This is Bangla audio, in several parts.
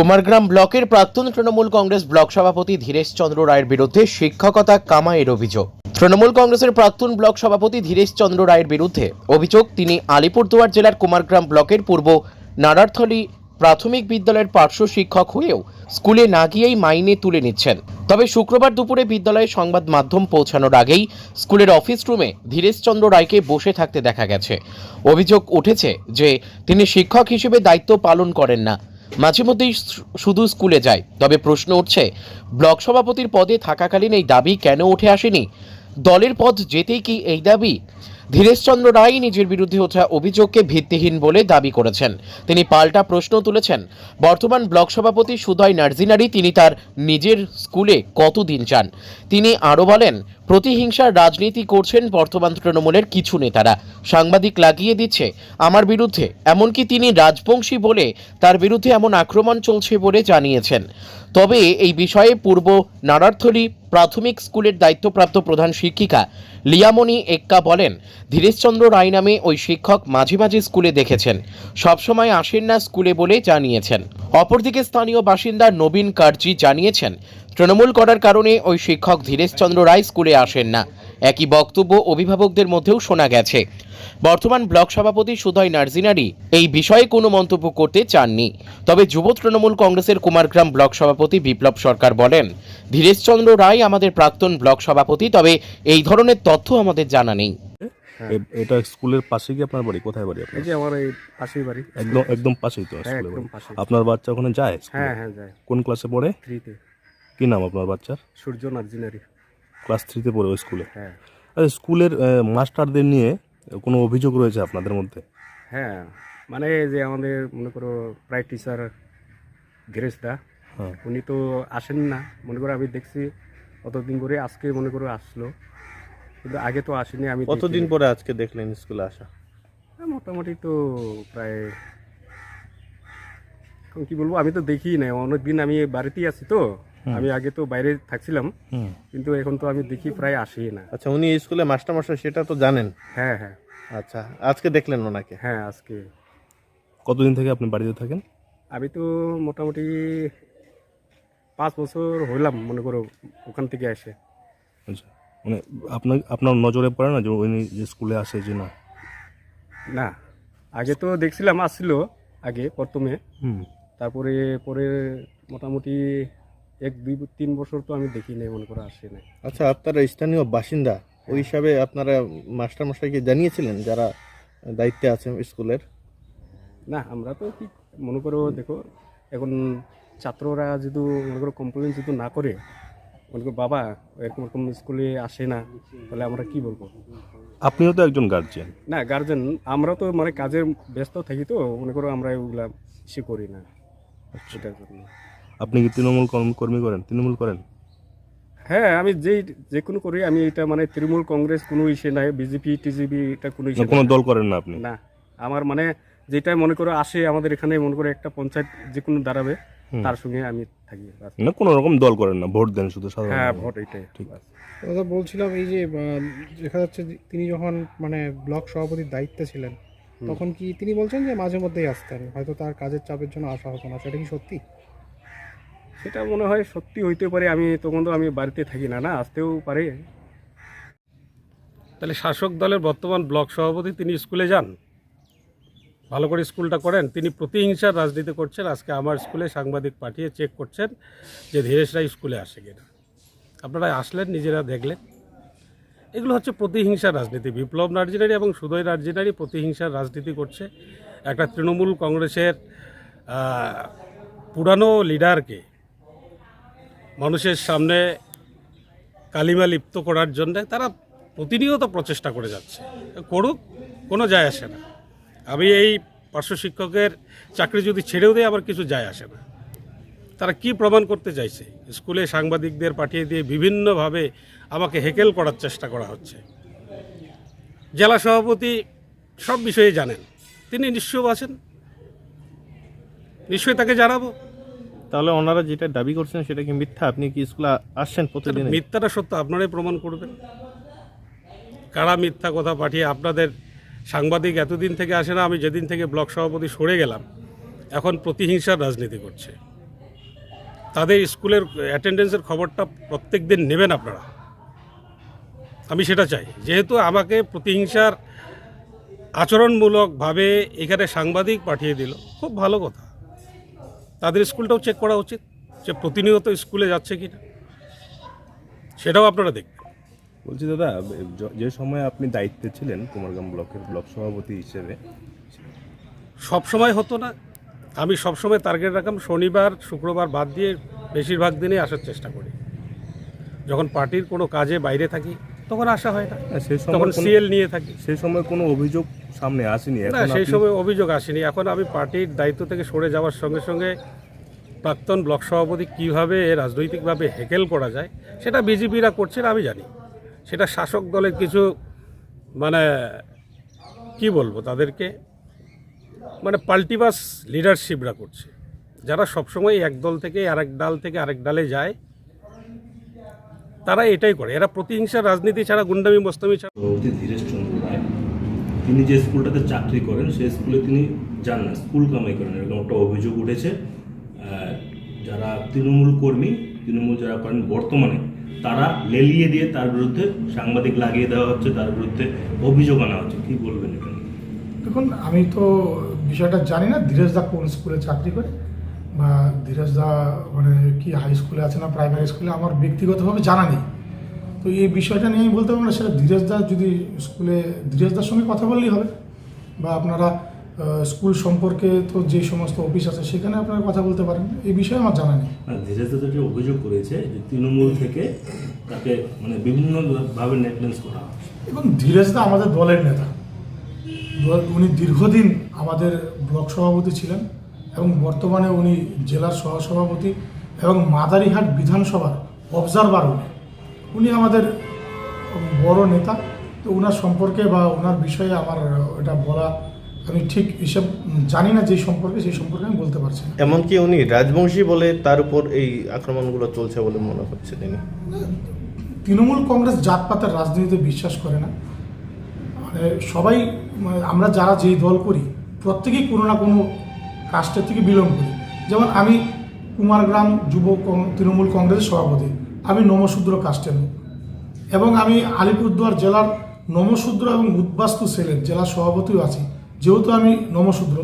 কুমারগ্রাম ব্লকের প্রাক্তন তৃণমূল কংগ্রেস ব্লক সভাপতি ধীরেশ চন্দ্র রায়ের বিরুদ্ধে শিক্ষকতা কামায়ের অভিযোগ। তৃণমূল কংগ্রেসের প্রাক্তন ব্লক সভাপতি ধীরেশ চন্দ্র রায়ের বিরুদ্ধে অভিযোগ, তিনি আলিপুরদুয়ার জেলার কুমারগ্রাম ব্লকের পূর্ব নারারথলি প্রাথমিক বিদ্যালয়ের পার্শ্ব শিক্ষক হয়েও স্কুলে না গিয়েই মাইনে তুলে নিচ্ছেন। তবে শুক্রবার দুপুরে বিদ্যালয়ে সংবাদ মাধ্যম পৌঁছানোর আগেই স্কুলের অফিস রুমে ধীরেশচন্দ্র রায়কে বসে থাকতে দেখা গেছে। অভিযোগ উঠেছে যে তিনি শিক্ষক হিসেবে দায়িত্ব পালন করেন না। মাঝে মধ্যেই শুধু স্কুলে যায়। তবে প্রশ্ন উঠছে, ব্লক সভাপতির পদে থাকাকালীন এই দাবি কেন উঠে আসেনি? দলের পদ যেতেই কি এই দাবি? ধীরেশচন্দ্র রায় নিজের বিরুদ্ধে ওঠা অভিযোগকে ভিত্তিহীন বলে দাবি করেছেন। তিনি পাল্টা প্রশ্ন তুলেছেন। বর্তমান ব্লক সভাপতি সুদয় নার্জিনারি তিনি তার নিজের স্কুলে কতদিন চান তিনি আরও বলেন, প্রতিহিংসার রাজনীতি করছেন বর্তমান তৃণমূলের কিছু নেতারা। সাংবাদিক লাগিয়ে দিচ্ছে, আমার বিরুদ্ধে। এমনকি তিনি রাজবংশী বলে তার বিরুদ্ধে এমন আক্রমণ চলছে বলে জানিয়েছেন। তবে এই বিষয়ে পূর্ব নারার্থলী প্রাথমিক স্কুলের দায়িত্বপ্রাপ্ত প্রধান শিক্ষিকা লিয়ামণি এক্কা বলেন, ধীরেশচন্দ্র রায় নামে ওই শিক্ষক মাঝে মাঝে স্কুলে দেখেছেন। সবসময় আসেন না স্কুলে বলে জানিয়েছেন। অপরদিকে স্থানীয় বাসিন্দা নবীন কার্জি জানিয়েছেন তৃণমূল করার কারণে ওই শিক্ষক ধীরেশচন্দ্র রায় স্কুলে আসেন না। একই বক্তব্য অভিভাবকদের মধ্যেও শোনা গেছে। বর্তমান ব্লক সভাপতি সুদয় নার্জিনারি এই বিষয়ে কোনো মন্তব্য করতে চাননি। তবে যুব তৃণমূল কংগ্রেসের কুমারগ্রাম ব্লক সভাপতি বিপ্লব সরকার বলেন ধীরেশচন্দ্র রায় আমাদের প্রাক্তন ব্লক সভাপতি তবে এই ধরনের তথ্য আমাদের জানা নেই। এটা স্কুলের পাশে কি আপনার বাড়ি? কোথায় বাড়ি আপনার? এই যে আমার এই পাশেই বাড়ি। একদম একদম পাশেই তো হ্যাঁ স্কুলের বাড়ি। আপনার বাচ্চা ওখানে যায় হ্যাঁ হ্যাঁ যায়। কোন ক্লাসে পড়ে? থ্রিতে। কি নাম আপনার বাচ্চার? সূর্য নার্জিনারি। ক্লাস থ্রিতে পড়ে ওই স্কুলে? হ্যাঁ। আচ্ছা স্কুলের মাস্টারদের নিয়ে কোনো অভিযোগ রয়েছে আপনাদের মধ্যে? হ্যাঁ মানে যে আমাদের মনে করো প্রায় টিচার ধীরেশ দা হ্যাঁ। উনি তো আসেন না। মনে করো আমি দেখছি অতদিন করে আজকে মনে করো আসলো। কিন্তু আগে তো আসেনি আমি কতদিন পরে আজকে দেখলেন স্কুলে আসা? হ্যাঁ, মোটামুটি তো প্রায় এখন কি বলব আমি তো দেখি না অনেকদিন আমি বাড়িতেই আছি তো। আমি আগে তো বাইরে থাকছিলাম কিন্তু এখন তো আমি দেখি প্রায় আসি না। আচ্ছা উনি স্কুলে মাস্টার মশাই সেটা তো জানেন? হ্যাঁ হ্যাঁ। আচ্ছা আজকে দেখলেন ওনাকে? হ্যাঁ আজকে। কতদিন থেকে আপনি বাড়িতে থাকেন? আমি তো মোটামুটি পাঁচ বছর হইলাম মনে করো ওখান থেকে এসে। আচ্ছা মানে আপনার আপনার নজরে পড়ে না যে উনি যে স্কুলে আসে যে না? না আগে তো দেখছিলাম আসছিল আগে প্রথমে। তারপরে পরে মোটামুটি এক দুই তিন বছর তো আমি দেখি নাই মনে করো আসে নাই। আচ্ছা আপনারা স্থানীয় বাসিন্দা ওই হিসাবে আপনারা মাস্টার মশাইকে জানিয়েছিলেন যারা দায়িত্বে আছেন স্কুলের? না আমরা তো কি মনে করো দেখো এখন ছাত্ররা যদি মনে করো কমপ্লেন যদি না করে মনে করো বাবা এরকম এরকম স্কুলে আসে না তাহলে আমরা কি বলব? আপনিও তো একজন গার্জিয়ান না গার্জেন আমরা তো মানে কাজের ব্যস্ত থাকি তো মনে করো আমরা এগুলা সে করি না। সেটার জন্য। আপনি কি তৃণমূল কর্মী করেন? তৃণমূল করেন? হ্যাঁ আমি যেই যে কোনো করি আমি এটা মানে তৃণমূল কংগ্রেস কোনো ইসে নাই বিজেপি টিজিবি এটা কোনো না ইসে কোনো দল করেন না আপনি? না আমার মানে যেটা মনে করো আসে আমাদের এখানে মনে করো একটা পঞ্চায়েত যে কোনো দাঁড়াবে তার সঙ্গে আমি থাকি। না কোনো রকম দল করেন না ভোট দেন শুধু সাধারণ হ্যাঁ ভোট এটাই। ঠিক। আছে দাদা বলছিলাম এই যে দেখা যাচ্ছে যে তিনি যখন মানে ব্লক সভাপতির দায়িত্বে ছিলেন তখন কি তিনি বলছেন যে মাঝে মধ্যেই আসতেন? হয়তো তার কাজের চাপের জন্য আসা হতো না সেটা কি সত্যি? সেটা মনে হয় সত্যি হইতে পারে, আমি তখন তো আমি বাড়িতে থাকি না না, আসতেও পারে। তাহলে শাসক দলের বর্তমান ব্লক সভাপতি তিনি স্কুলে যান? ভালো করে স্কুলটা করেন। তিনি প্রতিহিংসার রাজনীতি করছেন। আজকে আমার স্কুলে সাংবাদিক পাঠিয়ে চেক করছেন যে ধীরেশ স্কুলে আসে কিনা। আপনারা আসলেন, নিজেরা দেখলেন। এগুলো হচ্ছে প্রতিহিংসার রাজনীতি। বিপ্লব নার্জিনারি এবং সুদয় নার্জিনারি প্রতিহিংসার রাজনীতি করছে। একটা তৃণমূল কংগ্রেসের পুরানো লিডারকে মানুষের সামনে কালিমা লিপ্ত করার জন্য তারা প্রতিনিয়ত প্রচেষ্টা করে যাচ্ছে। করুক, কোনো যায় আসে না। আমি এই পার্শ্ব শিক্ষকের চাকরি যদি ছেড়েও দেয় আবার কিছু যায় আসে না। তারা কি প্রমাণ করতে চাইছে? স্কুলে সাংবাদিকদের পাঠিয়ে দিয়ে বিভিন্নভাবে আমাকে হেকেল করার চেষ্টা করা হচ্ছে। জেলা সভাপতি সব বিষয়ে জানেন। তিনি নিশ্চয় আছেন। নিশ্চয়ই তাকে জানাব। তাহলে ওনারা যেটা দাবি করছেন সেটা কি মিথ্যা? আপনি কি স্কুলে আসছেন প্রতিদিন মিথ্যাটা সত্য আপনারাই প্রমাণ করবেন। কারা মিথ্যা কথা পাঠিয়ে আপনাদের সাংবাদিক এতদিন থেকে আসে না আমি যেদিন থেকে ব্লক সভাপতি সরে গেলাম এখন প্রতিহিংসার রাজনীতি করছে। তাদের স্কুলের অ্যাটেন্ডেন্সের খবরটা প্রত্যেক দিন নেবেন আপনারা। আমি সেটা চাই। যেহেতু আমাকে প্রতিহিংসার আচরণমূলকভাবে এখানে সাংবাদিক পাঠিয়ে দিল খুব ভালো কথা। তাদের স্কুলটাও চেক করা উচিত যে প্রতিনিয়ত স্কুলে যাচ্ছে কি না সেটাও আপনারা দেখবেন। বলছি দাদা যে সময় আপনি দায়িত্বে ছিলেন কুমারগ্রাম ব্লকের ব্লক সভাপতি হিসেবে। সব সময় হতো না। আমি সব সময় টার্গেট রাখলাম শনিবার শুক্রবার বাদ দিয়ে বেশিরভাগ দিনই আসার চেষ্টা করি। যখন পার্টির কোনো কাজে বাইরে থাকি তখন আসা হয় না। না, সেই সময় তখন সিএল নিয়ে থাকি। সেই সময় কোনো অভিযোগ সামনে আসেনি। না সেই সময় অভিযোগ আসেনি। এখন আমি পার্টির দায়িত্ব থেকে সরে যাওয়ার সঙ্গে সঙ্গে প্রাক্তন ব্লক সভাপতি কীভাবে রাজনৈতিকভাবে হেকেল করা যায় সেটা বিজেপিরা করছে না আমি জানি। সেটা শাসক দলের কিছু মানে কি বলব তাদেরকে মানে পাল্টিবাস লিডারশিপরা করছে। যারা সবসময় এক দল থেকে আরেক ডাল থেকে আরেক ডালে যায় তারা এটাই করে। এরা প্রতিহিংসা রাজনীতি ছাড়া গুন্ডামি মস্তমি ছাড়া ধীরেশ চন্দ্র রায় তিনি যে স্কুলটাতে চাকরি করেন সেই স্কুলে তিনি যান না স্কুল কামাই করেন। এরকম একটা অভিযোগ উঠেছে। যারা তৃণমূল কর্মী তৃণমূল যারা করেন বর্তমানে তারা লেলিয়ে দিয়ে তার বিরুদ্ধে সাংবাদিক লাগিয়ে দেওয়া হচ্ছে তার বিরুদ্ধে অভিযোগ আনা হচ্ছে। কি বলবেন এটা নিয়ে? দেখুন আমি তো বিষয়টা জানি না ধীরেশ দা কোন স্কুলে চাকরি করে? বা ধীরেশ দা মানে কি হাই স্কুলে আছে না প্রাইমারি স্কুলে আমার ব্যক্তিগতভাবে জানা নেই। তো এই বিষয়টা নিয়ে আমি বলতে পারব না সেটা ধীরেশ দা যদি স্কুলে ধীরেশ দার সঙ্গে কথা বললেই হবে। বা আপনারা স্কুল সম্পর্কে তো যে সমস্ত অফিস আছে সেখানে আপনারা কথা বলতে পারেন। এই বিষয়ে আমার জানা নেই। না, ধীরেশ দাদা যে অভিযোগ করেছে যে তৃণমূল থেকে তাকে মানে বিভিন্নভাবে নেটলেন্স করা এবং ধীরেশ দা আমাদের দলের নেতা। উনি দীর্ঘদিন আমাদের ব্লক সভাপতি ছিলেন। এবং বর্তমানে উনি জেলার সহসভাপতি এবং মাদারিহাট বিধানসভার অবজারভার উনি। উনি আমাদের বড় নেতা তো ওনার সম্পর্কে বা ওনার বিষয়ে আমার এটা বলা আমি ঠিক হিসেব জানি না যে সম্পর্কে সেই সম্পর্কে আমি বলতে পারছি না। এমনকি উনি রাজবংশী বলে তার উপর এই আক্রমণগুলো চলছে বলে মনে হচ্ছে তিনি। তৃণমূল কংগ্রেস জাতপাতের রাজনীতিতে বিশ্বাস করে না। মানে সবাই মানে আমরা যারা যেই দল করি প্রত্যেকেই কোনো না কোনো কাস্টের থেকে বিলং করি। যেমন আমি কুমারগ্রাম যুব তৃণমূল কংগ্রেসের সভাপতি। আমি নমশূদ্র কাস্টের লোক এবং আমি আলিপুরদুয়ার জেলার নমশূদ্র এবং উদ্বাস্তু সেলের জেলা সভাপতিও আছি। যেহেতু আমি নমশূদ্র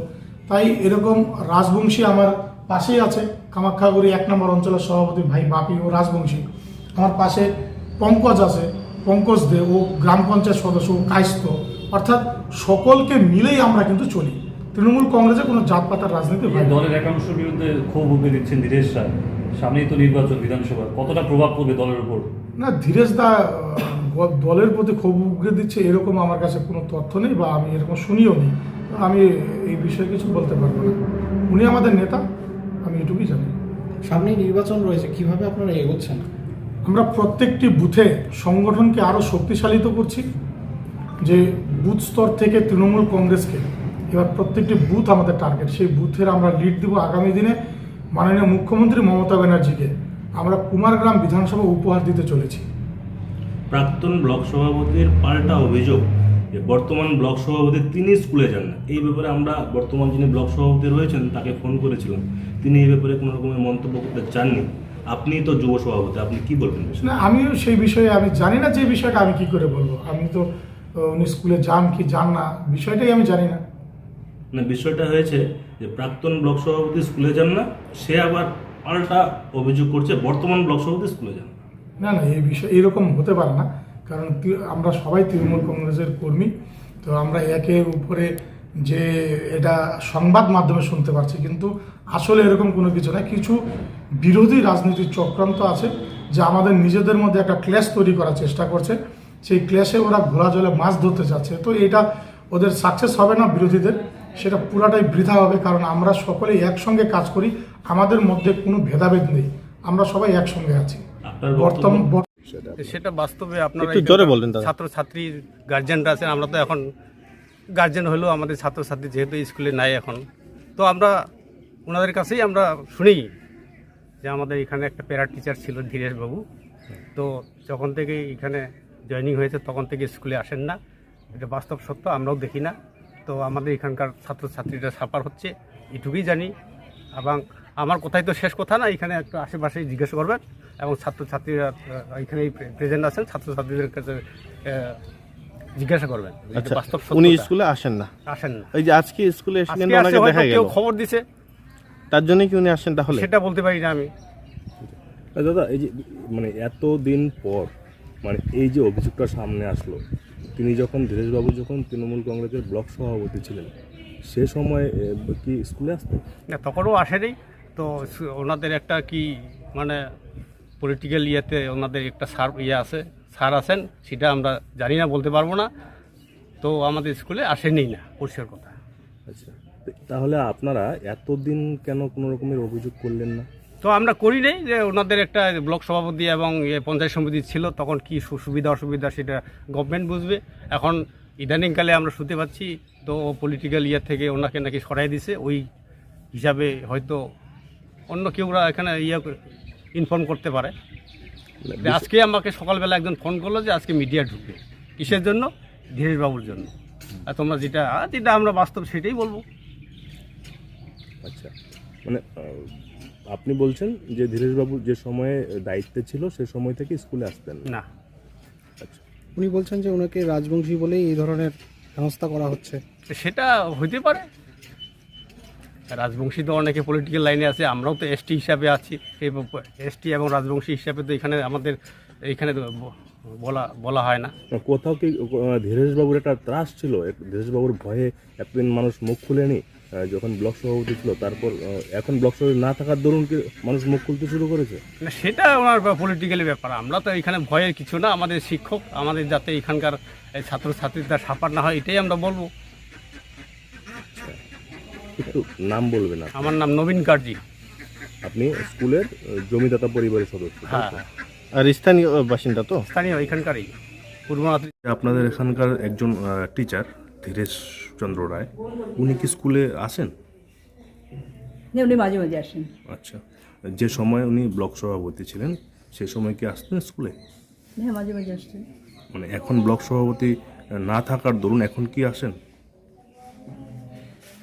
তাই এরকম রাজবংশী আমার পাশেই আছে। কামাখ্যাগুড়ি এক নম্বর অঞ্চলের সভাপতি ভাই বাপি, ও রাজবংশী। আমার পাশে পঙ্কজ আছে। পঙ্কজ দে, ও গ্রাম পঞ্চায়েত সদস্য, ও কায়স্ত অর্থাৎ সকলকে মিলেই আমরা কিন্তু চলি। তৃণমূল কংগ্রেসে কোনো জাতপাতার রাজনীতি হয় দলের একাংশের বিরুদ্ধে ক্ষোভ উগড়ে দিচ্ছেন ধীরেশ রায়। সামনেই তো নির্বাচন বিধানসভা কতটা প্রভাব পড়বে দলের উপর? না ধীরেশ দা দলের প্রতি ক্ষোভ উগড়ে দিচ্ছে এরকম আমার কাছে কোনো তথ্য নেই বা আমি এরকম শুনিও নি আমি এই বিষয়ে কিছু বলতে পারব না। উনি আমাদের নেতা আমি এটুকুই জানি। সামনেই নির্বাচন রয়েছে কীভাবে আপনারা এগোচ্ছেন? আমরা প্রত্যেকটি বুথে সংগঠনকে আরও শক্তিশালিত করছি যে বুথ স্তর থেকে তৃণমূল কংগ্রেসকে এবার প্রত্যেকটি বুথ আমাদের টার্গেট সেই বুথের আমরা লিড দেব আগামী দিনে মাননীয় মুখ্যমন্ত্রী মমতা ব্যানার্জিকে। আমরা কুমারগ্রাম বিধানসভা উপহার দিতে চলেছি। প্রাক্তন ব্লক সভাপতির পাল্টা অভিযোগ যে বর্তমান ব্লক সভাপতি তিনি স্কুলে যান না। এই ব্যাপারে আমরা বর্তমান যিনি ব্লক সভাপতি রয়েছেন তাকে ফোন করেছিলাম। তিনি এই ব্যাপারে কোনো রকমের মন্তব্য করতে চাননি। আপনি তো যুব সভাপতি আপনি কি বলবেন না আমিও সেই বিষয়ে আমি জানি না যে বিষয়টা আমি কি করে বলব। আমি তো উনি স্কুলে যান কি যান না বিষয়টাই আমি জানি না। না বিষয়টা হয়েছে যে প্রাক্তন ব্লক সভাপতি স্কুলে যান না, সে আবার পাল্টা অভিযোগ করছে, বর্তমান ব্লক সভাপতি স্কুলে যান না। না এই বিষয়, এরকম হতে পারে না, কারণ আমরা সবাই তৃণমূল কংগ্রেসের কর্মী, তো আমরা একের উপরে যে এটা সংবাদ মাধ্যমে শুনতে পারছি, কিন্তু আসলে এরকম কোনো কিছু না। কিছু বিরোধী রাজনীতির চক্রান্ত আছে, যে আমাদের নিজেদের মধ্যে একটা ক্লেশ তৈরি করার চেষ্টা করছে। সেই ক্লেশে ওরা ঘোলা জলে মাছ ধরতে যাচ্ছে, তো এটা ওদের সাকসেস হবে না বিরোধীদের। সেটা পুরাটাই বৃথা হবে কারণ আমরা সকলেই একসঙ্গে কাজ করি আমাদের মধ্যে কোনো ভেদাভেদ নেই। আমরা সবাই একসঙ্গে আছি। বর্তমান সেটা বাস্তবে আপনারা জোরে বলবেন দাদা। ছাত্রছাত্রীর গার্জেনরা আছেন আমরা তো এখন গার্জেন হলেও আমাদের ছাত্রছাত্রী যেহেতু স্কুলে নাই এখন। তো আমরা ওনাদের কাছেই আমরা শুনি যে আমাদের এখানে একটা প্যারা টিচার ছিল ধীরেশবাবু। তো যখন থেকে এখানে জয়েনিং হয়েছে তখন থেকে স্কুলে আসেন না। এটা বাস্তব সত্য আমরাও দেখি না। তো আমাদের এখানকার ছাত্রছাত্রীরা সাফার হচ্ছে এটুকুই জানি। এবং আমার কথাই তো শেষ কথা না এখানে একটু আশেপাশে জিজ্ঞেস করবেন। এবং ছাত্রছাত্রীরা আহ, এখানেই প্রেজেন্ট আছেন ছাত্রছাত্রীদের কাছে জিজ্ঞাসা করবেন। আচ্ছা বাস্তব উনি স্কুলে আসেন না? আসেন না। এই যে আজকে স্কুলে ওনাকে কেউ খবর দিছে। তার জন্য কি উনি আসেন তাহলে? সেটা বলতে পারি না আমি। দাদা এই যে মানে এত দিন পর মানে এই যে অভিযোগটা সামনে আসলো তিনি যখন ধীরেশবাবু যখন তৃণমূল কংগ্রেসের ব্লক সভাপতি ছিলেন সে সময় কি স্কুলে আসতেন? না তখনও আসেনি। তো ওনাদের একটা কি মানে পলিটিক্যাল ইয়েতে ওনাদের একটা সার ইয়ে আছে স্যার আছেন সেটা আমরা জানি না বলতে পারব না। তো আমাদের স্কুলে আসেনি না পরিষ্কার কথা। আচ্ছা। তাহলে আপনারা এতদিন কেন কোনো রকমের অভিযোগ করলেন না? তো আমরা করি নেই যে ওনাদের একটা ব্লক সভাপতি এবং ইয়ে পঞ্চায়েত সমিতি ছিল তখন কি সুবিধা অসুবিধা সেটা গভর্নমেন্ট বুঝবে। এখন ইদানিংকালে আমরা শুনতে পাচ্ছি তো ও পলিটিক্যাল ইয়ার থেকে ওনাকে নাকি সরাই দিছে ওই হিসাবে হয়তো অন্য কেউরা এখানে ইয়ে ইনফর্ম করতে পারে। আজকে আমাকে সকালবেলা একজন ফোন করল যে আজকে মিডিয়া ঢুকবে কিসের জন্য? ধীরেশ বাবুর জন্য। আর তোমরা যেটা যেটা আমরা বাস্তব সেটাই বলব। আচ্ছা। মানে আপনি বলছেন যে ধীরেশবাবু যে সময়ে দায়িত্বে ছিল সে সময় থেকে স্কুলে আসতেন না? আচ্ছা। উনি বলছেন যে ওনাকে রাজবংশী বলেই এই ধরনের হেনস্থা করা হচ্ছে। তো সেটা হইতে পারে। রাজবংশী তো অনেকে পলিটিক্যাল লাইনে আছে আমরাও তো এসটি হিসাবে আছি। এসটি এবং রাজবংশী হিসাবে তো এখানে আমাদের এখানে বলা বলা হয় না। কোথাও কি ধীরেশবাবুর একটা ত্রাস ছিল? ধীরেশবাবুর ভয়ে এতদিন মানুষ মুখ খুলেনি? যখন ব্লক সভাপতি ছিল তারপর এখন ব্লক সভাপতি না থাকার দরুন কি মানুষ মুখ খুলতে শুরু করেছে? না, সেটা ওনার পলিটিক্যালি ব্যাপার। আমরা তো এখানে ভয়ের কিছু না আমাদের শিক্ষক আমাদের যাতে এখানকার এই ছাত্রছাত্রীদের সাফার না হয় এটাই আমরা বলব। একটু নাম বলবেন। আমার নাম নবীন কার্জি। আপনি স্কুলের জমিদাতা পরিবারের সদস্য হ্যাঁ। আর স্থানীয় বাসিন্দা তো? স্থানীয় এখানকারই। পূর্বনাথ আপনাদের এখানকার একজন টিচার ধীরেশ চন্দ্র রায় উনি কি স্কুলে আসেন? না, উনি মাঝে মাঝে আসেন। আচ্ছা যে সময় উনি ব্লক সভাপতি ছিলেন সে সময় কি আসতেন স্কুলে? হ্যাঁ মাঝে মাঝে আসছেন মানে এখন ব্লক সভাপতি না থাকার দরুন এখন কি আসেন?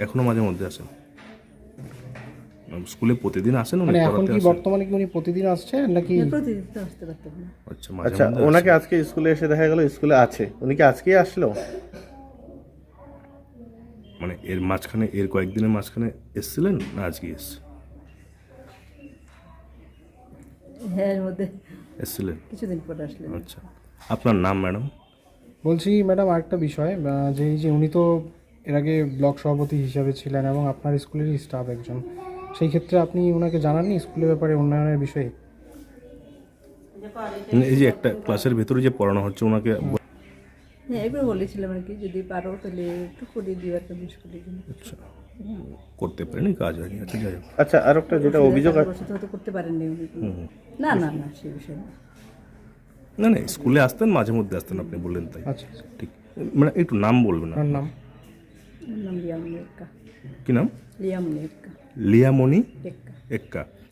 এখনও মাঝে মধ্যে আসেন। স্কুলে প্রতিদিন আসেন উনি? মানে এখন কি বর্তমানে কি উনি প্রতিদিন আসছেন নাকি? প্রতিদিন তো আসতে পারতেন না। আচ্ছা মাঝে আচ্ছা ওনাকে আজকে স্কুলে এসে দেখা গেল স্কুলে আছে। উনি কি আজকেই আসলো? মানে এর মাঝখানে এর কয়েকদিনের মাঝখানে এসছিলেন না আজকে এসছে? হ্যাঁ এর মধ্যে। এসছিলেন? কিছুদিন পরে আসলেন। আচ্ছা। আপনার নাম ম্যাডাম? বলছি ম্যাডাম আরেকটা বিষয় যে এই যে উনি তো এর আগে ব্লক সভাপতি হিসাবে ছিলেন এবং আপনার স্কুলেরই স্টাফ একজন সেই ক্ষেত্রে আপনি ওনাকে জানাননি স্কুলের ব্যাপারে উন্নয়নের বিষয়ে? এই যে একটা ক্লাসের ভেতরে যে পড়ানো হচ্ছে ওনাকে হ্যাঁ একবার বলেছিলাম আর কি যদি পারো তাহলে একটু করে দিও একটা বিশ দিন আচ্ছা করতে পারেনি কাজ হয়নি আচ্ছা যাই হোক। আচ্ছা আর একটা যেটা অভিযোগ আছে বসে তো হয়তো করতে পারেননি উনি। না না না সেই বিষয়ে না। না না স্কুলে আসতেন মাঝে মধ্যে আসতেন আপনি বললেন তাই। আচ্ছা। ঠিক। মানে একটু নাম বলবেন না আপনার। নাম? ওর নাম লিয়াম লেক্কা। কি নাম? লিয়াম লেক্কা। লিয়ামণি লেক্কা। এক্কা।